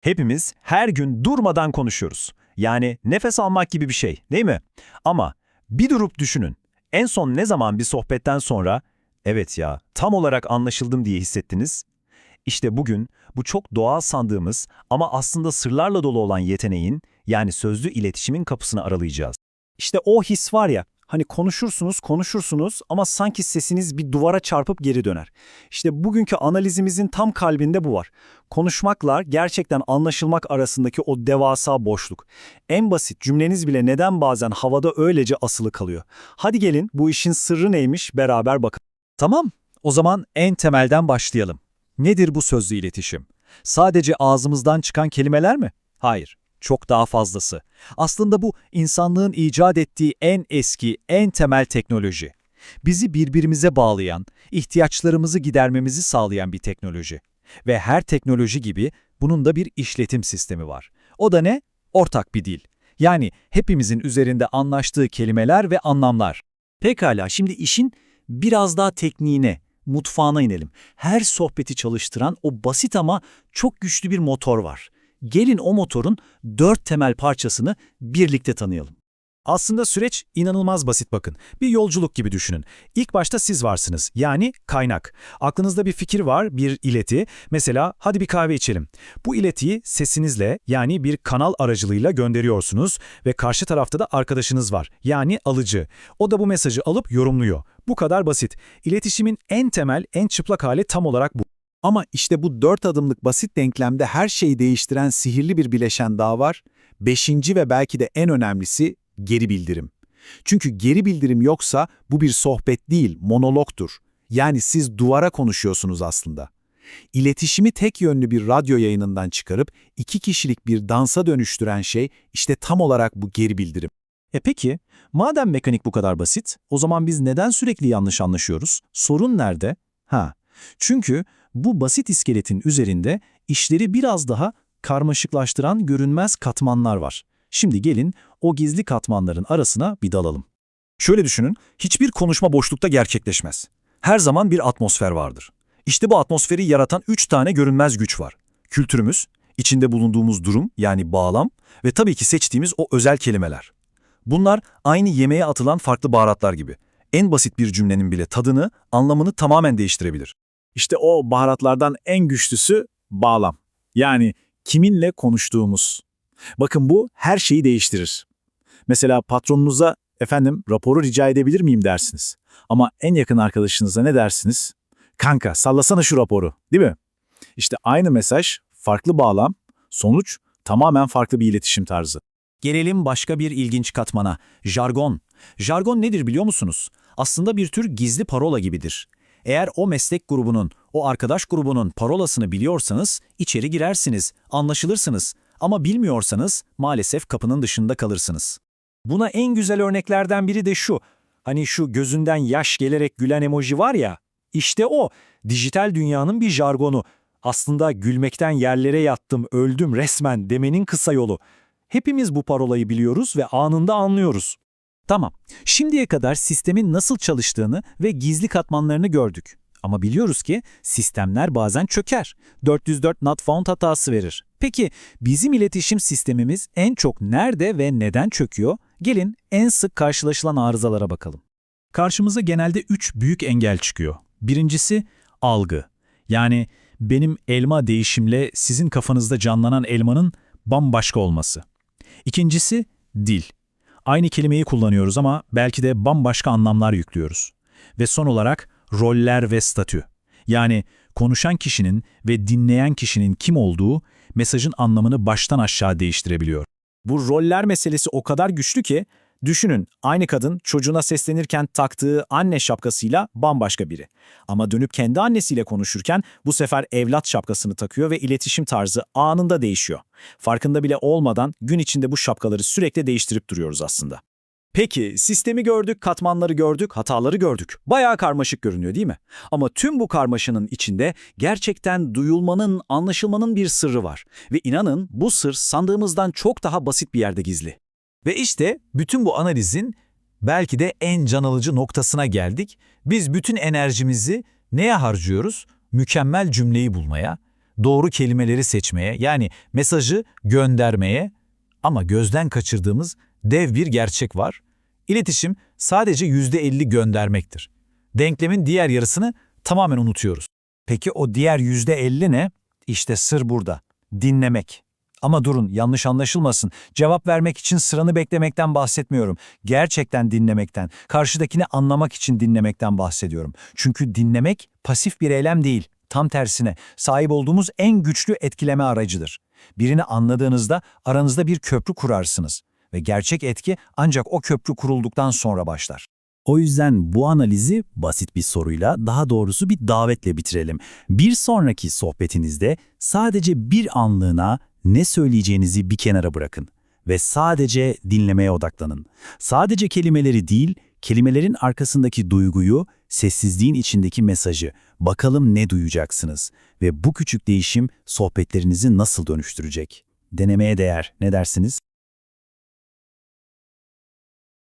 Hepimiz her gün durmadan konuşuyoruz. Yani nefes almak gibi bir şey, değil mi? Ama bir durup düşünün. En son ne zaman bir sohbetten sonra, evet ya, tam olarak anlaşıldım diye hissettiniz? İşte bugün bu çok doğal sandığımız ama aslında sırlarla dolu olan yeteneğin, yani sözlü iletişimin kapısını aralayacağız. İşte o his var ya, hani konuşursunuz, konuşursunuz ama sanki sesiniz bir duvara çarpıp geri döner. İşte bugünkü analizimizin tam kalbinde bu var. Konuşmakla gerçekten anlaşılmak arasındaki o devasa boşluk. En basit cümleniz bile neden bazen havada öylece asılı kalıyor. Hadi gelin bu işin sırrı neymiş beraber bakalım. Tamam, o zaman en temelden başlayalım. Nedir bu sözlü iletişim? Sadece ağzımızdan çıkan kelimeler mi? Hayır, çok daha fazlası. Aslında bu insanlığın icat ettiği en eski, en temel teknoloji. Bizi birbirimize bağlayan, ihtiyaçlarımızı gidermemizi sağlayan bir teknoloji. Ve her teknoloji gibi bunun da bir işletim sistemi var. O da ne? Ortak bir dil. Yani hepimizin üzerinde anlaştığı kelimeler ve anlamlar. Pekala şimdi işin biraz daha tekniğine, mutfağına inelim. Her sohbeti çalıştıran o basit ama çok güçlü bir motor var. Gelin o motorun dört temel parçasını birlikte tanıyalım. Aslında süreç inanılmaz basit bakın. Bir yolculuk gibi düşünün. İlk başta siz varsınız, yani kaynak. Aklınızda bir fikir var, bir ileti. Mesela hadi bir kahve içelim. Bu iletiyi sesinizle yani bir kanal aracılığıyla gönderiyorsunuz ve karşı tarafta da arkadaşınız var, yani alıcı. O da bu mesajı alıp yorumluyor. Bu kadar basit. İletişimin en temel, en çıplak hali tam olarak bu. Ama işte bu dört adımlık basit denklemde her şeyi değiştiren sihirli bir bileşen daha var. Beşinci ve belki de en önemlisi geri bildirim. Çünkü geri bildirim yoksa bu bir sohbet değil, monologtur. Yani siz duvara konuşuyorsunuz aslında. İletişimi tek yönlü bir radyo yayınından çıkarıp iki kişilik bir dansa dönüştüren şey işte tam olarak bu geri bildirim. E peki, madem mekanik bu kadar basit, o zaman biz neden sürekli yanlış anlaşıyoruz? Sorun nerede? Ha, çünkü bu basit iskeletin üzerinde işleri biraz daha karmaşıklaştıran görünmez katmanlar var. Şimdi gelin o gizli katmanların arasına bir dalalım. Şöyle düşünün, hiçbir konuşma boşlukta gerçekleşmez. Her zaman bir atmosfer vardır. İşte bu atmosferi yaratan üç tane görünmez güç var. Kültürümüz, içinde bulunduğumuz durum yani bağlam ve tabii ki seçtiğimiz o özel kelimeler. Bunlar aynı yemeğe atılan farklı baharatlar gibi. En basit bir cümlenin bile tadını, anlamını tamamen değiştirebilir. İşte o baharatlardan en güçlüsü bağlam. Yani kiminle konuştuğumuz. Bakın bu her şeyi değiştirir. Mesela patronunuza efendim raporu rica edebilir miyim dersiniz. Ama en yakın arkadaşınıza ne dersiniz? Kanka sallasana şu raporu değil mi? İşte aynı mesaj, farklı bağlam, sonuç tamamen farklı bir iletişim tarzı. Gelelim başka bir ilginç katmana, jargon. Jargon nedir biliyor musunuz? Aslında bir tür gizli parola gibidir. Eğer o meslek grubunun, o arkadaş grubunun parolasını biliyorsanız içeri girersiniz, anlaşılırsınız. Ama bilmiyorsanız maalesef kapının dışında kalırsınız. Buna en güzel örneklerden biri de şu. Hani şu gözünden yaş gelerek gülen emoji var ya, işte o. Dijital dünyanın bir jargonu. Aslında gülmekten yerlere yattım, öldüm resmen demenin kısa yolu. Hepimiz bu parolayı biliyoruz ve anında anlıyoruz. Tamam, şimdiye kadar sistemin nasıl çalıştığını ve gizli katmanlarını gördük. Ama biliyoruz ki sistemler bazen çöker. 404 not found hatası verir. Peki bizim iletişim sistemimiz en çok nerede ve neden çöküyor? Gelin en sık karşılaşılan arızalara bakalım. Karşımıza genelde 3 büyük engel çıkıyor. Birincisi algı. Yani benim elma değişimle sizin kafanızda canlanan elmanın bambaşka olması. İkincisi dil. Aynı kelimeyi kullanıyoruz ama belki de bambaşka anlamlar yüklüyoruz. Ve son olarak roller ve statü. Yani konuşan kişinin ve dinleyen kişinin kim olduğu mesajın anlamını baştan aşağı değiştirebiliyor. Bu roller meselesi o kadar güçlü ki, düşünün aynı kadın çocuğuna seslenirken taktığı anne şapkasıyla bambaşka biri. Ama dönüp kendi annesiyle konuşurken bu sefer evlat şapkasını takıyor ve iletişim tarzı anında değişiyor. Farkında bile olmadan gün içinde bu şapkaları sürekli değiştirip duruyoruz aslında. Peki, sistemi gördük, katmanları gördük, hataları gördük. Bayağı karmaşık görünüyor değil mi? Ama tüm bu karmaşanın içinde gerçekten duyulmanın, anlaşılmanın bir sırrı var. Ve inanın bu sır sandığımızdan çok daha basit bir yerde gizli. Ve işte bütün bu analizin belki de en can alıcı noktasına geldik. Biz bütün enerjimizi neye harcıyoruz? Mükemmel cümleyi bulmaya, doğru kelimeleri seçmeye, yani mesajı göndermeye ama gözden kaçırdığımız dev bir gerçek var. İletişim sadece %50 göndermektir. Denklemin diğer yarısını tamamen unutuyoruz. Peki o diğer yüzde elli ne? İşte sır burada. Dinlemek. Ama durun yanlış anlaşılmasın. Cevap vermek için sıranı beklemekten bahsetmiyorum. Gerçekten dinlemekten, karşıdakini anlamak için dinlemekten bahsediyorum. Çünkü dinlemek pasif bir eylem değil. Tam tersine sahip olduğumuz en güçlü etkileme aracıdır. Birini anladığınızda aranızda bir köprü kurarsınız. Ve gerçek etki ancak o köprü kurulduktan sonra başlar. O yüzden bu analizi basit bir soruyla, daha doğrusu bir davetle bitirelim. Bir sonraki sohbetinizde sadece bir anlığına ne söyleyeceğinizi bir kenara bırakın ve sadece dinlemeye odaklanın. Sadece kelimeleri değil, kelimelerin arkasındaki duyguyu, sessizliğin içindeki mesajı. Bakalım ne duyacaksınız ve bu küçük değişim sohbetlerinizi nasıl dönüştürecek? Denemeye değer. Ne dersiniz?